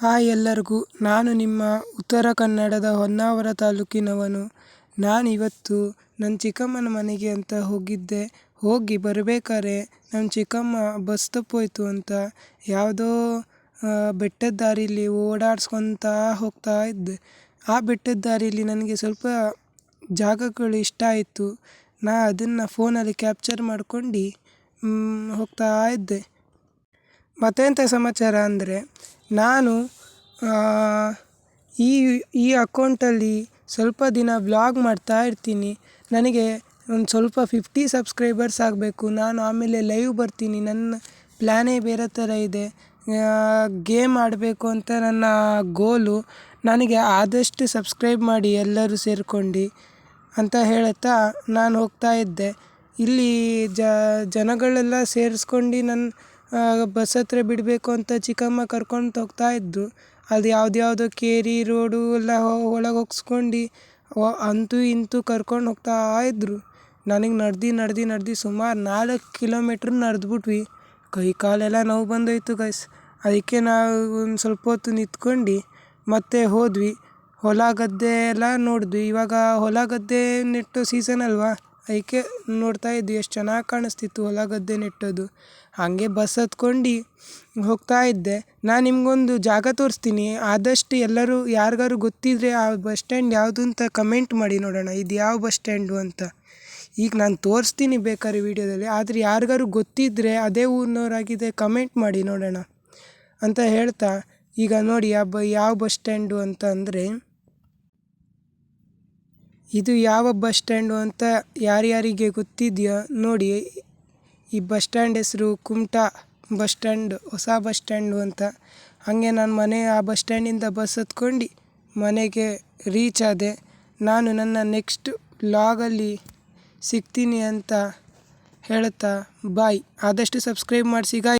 Hi ಎಲ್ಲರಿಗೂ, ನಾನು ನಿಮ್ಮ ಉತ್ತರ ಕನ್ನಡದ ಹೊನ್ನಾವರ ತಾಲೂಕಿನವನು. ನಾನಿವತ್ತು ನನ್ನ ಚಿಕ್ಕಮ್ಮನ ಮನೆಗೆ ಅಂತ ಹೋಗಿದ್ದೆ. ಹೋಗಿ ಬರಬೇಕಾರೆ ನಮ್ಮ ಚಿಕ್ಕಮ್ಮ ಬಸ್ ತಪ್ಪೋಯ್ತು ಅಂತ ಯಾವುದೋ ಬೆಟ್ಟದ ದಾರೀಲಿ ಓಡಾಡ್ಸ್ಕೊತಾ ಹೋಗ್ತಾ ಇದ್ದೆ. ಆ ಬೆಟ್ಟದ ದಾರೀಲಿ ನನಗೆ ಸ್ವಲ್ಪ ಜಾಗಗಳು ಇಷ್ಟ ಆಯಿತು. ನಾ ಅದನ್ನು ಫೋನಲ್ಲಿ ಕ್ಯಾಪ್ಚರ್ ಮಾಡ್ಕೊಂಡು ಹೋಗ್ತಾ ಇದ್ದೆ. ಮತ್ತೆಂಥ ಸಮಾಚಾರ ಅಂದರೆ ನಾನು ಈ ಈ ಅಕೌಂಟಲ್ಲಿ ಸ್ವಲ್ಪ ದಿನ ಬ್ಲಾಗ್ ಮಾಡ್ತಾ ಇರ್ತೀನಿ. ನನಗೆ ಒಂದು ಸ್ವಲ್ಪ ಫಿಫ್ಟಿ ಸಬ್ಸ್ಕ್ರೈಬರ್ಸ್ ಆಗಬೇಕು. ನಾನು ಆಮೇಲೆ ಲೈವ್ ಬರ್ತೀನಿ. ನನ್ನ ಪ್ಲ್ಯಾನೇ ಬೇರೆ ಥರ ಇದೆ. ಗೇಮ್ ಆಡಬೇಕು ಅಂತ ನನ್ನ ಗೋಲು ನನಗೆ ಆದಷ್ಟು ಸಬ್ಸ್ಕ್ರೈಬ್ ಮಾಡಿ ಎಲ್ಲರೂ ಸೇರ್ಕೊಂಡು ಅಂತ ಹೇಳುತ್ತಾ ನಾನು ಹೋಗ್ತಾ ಇದ್ದೆ. ಇಲ್ಲಿ ಜನಗಳೆಲ್ಲ ಸೇರಿಸ್ಕೊಂಡು ನನ್ನ ಬಸ್ ಹತ್ರ ಬಿಡಬೇಕು ಅಂತ ಚಿಕ್ಕಮ್ಮ ಕರ್ಕೊಂಡು ಹೋಗ್ತಾ ಇದ್ದರು ಅದು ಯಾವ್ದ್ಯಾವುದೋ ಕೇರಿ, ರೋಡು ಎಲ್ಲ ಒಳಗೆ ಹೋಗ್ಸ್ಕೊಂಡು ಅಂತೂ ಇಂತೂ ಕರ್ಕೊಂಡು ಹೋಗ್ತಾ ಇದ್ದರು ನನಗೆ ನಡ್ದು ನಡ್ದು ನಡ್ದು ಸುಮಾರು ನಾಲ್ಕು ಕಿಲೋಮೀಟ್ರ್ ನಡೆದ್ಬಿಟ್ವಿ. ಕೈ ಕಾಲೆಲ್ಲ ನೋವು ಬಂದೋಯ್ತು ಗೈಸ್. ಅದಕ್ಕೆ ನಾವು ಒಂದು ಸ್ವಲ್ಪ ಹೊತ್ತು ನಿಂತ್ಕೊಂಡು ಮತ್ತೆ ಹೋದ್ವಿ. ಹೊಲ ಗದ್ದೆ ಎಲ್ಲ ನೋಡಿದ್ವಿ. ಇವಾಗ ಹೊಲ ಗದ್ದೆ ನೆಟ್ಟು ಸೀಸನ್ ಅಲ್ವಾ? ಅದಕ್ಕೆ ನೋಡ್ತಾ ಇದ್ವಿ, ಎಷ್ಟು ಚೆನ್ನಾಗಿ ಕಾಣಿಸ್ತಿತ್ತು ಹೊಲ ಗದ್ದೆ ನೆಟ್ಟೋದು ಹಾಗೆ ಬಸ್ ಹತ್ಕೊಂಡು ಹೋಗ್ತಾ ಇದ್ದೆ. ನಾನು ನಿಮಗೊಂದು ಜಾಗ ತೋರಿಸ್ತೀನಿ. ಆದಷ್ಟು ಎಲ್ಲರೂ ಯಾರಿಗಾರು ಗೊತ್ತಿದ್ದರೆ ಆ ಬಸ್ ಸ್ಟ್ಯಾಂಡ್ ಯಾವುದು ಅಂತ ಕಮೆಂಟ್ ಮಾಡಿ ನೋಡೋಣ. ಇದು ಯಾವ ಬಸ್ ಸ್ಟ್ಯಾಂಡು ಅಂತ. ಈಗ ನಾನು ತೋರಿಸ್ತೀನಿ ಬೇಕಾದ್ರೆ ವೀಡಿಯೋದಲ್ಲಿ. ಆದರೆ ಯಾರಿಗಾರು ಗೊತ್ತಿದ್ದರೆ ಅದೇ ಊರಿನವರಾಗಿದೆ ಕಮೆಂಟ್ ಮಾಡಿ ನೋಡೋಣ ಅಂತ ಹೇಳ್ತಾ. ಈಗ ನೋಡಿ ಯಾವ ಬಸ್ ಸ್ಟ್ಯಾಂಡು ಅಂತ ಅಂದರೆ ಇದು ಯಾವ ಬಸ್ ಸ್ಟ್ಯಾಂಡು ಅಂತ ಯಾರ್ಯಾರಿಗೆ ಗೊತ್ತಿದೆಯೋ ನೋಡಿ. ಈ ಬಸ್ ಸ್ಟ್ಯಾಂಡ್ ಹೆಸರು ಕುಮಟಾ ಬಸ್ ಸ್ಟ್ಯಾಂಡ್, ಹೊಸ ಬಸ್ ಸ್ಟ್ಯಾಂಡು ಅಂತ. ಹಾಗೆ ನಾನು ಮನೆ, ಆ ಬಸ್ ಸ್ಟ್ಯಾಂಡಿಂದ ಬಸ್ ಹತ್ಕೊಂಡು ಮನೆಗೆ ರೀಚ್ ಆದೆ. ನಾನು ನನ್ನ ನೆಕ್ಸ್ಟ್ ಲಾಗಲ್ಲಿ ಸಿಗ್ತೀನಿ ಅಂತ ಹೇಳುತ್ತಾ ಬಾಯ್ ಆದಷ್ಟು ಸಬ್ಸ್ಕ್ರೈಬ್ ಮಾಡಿಸಿ ಗಾಯ್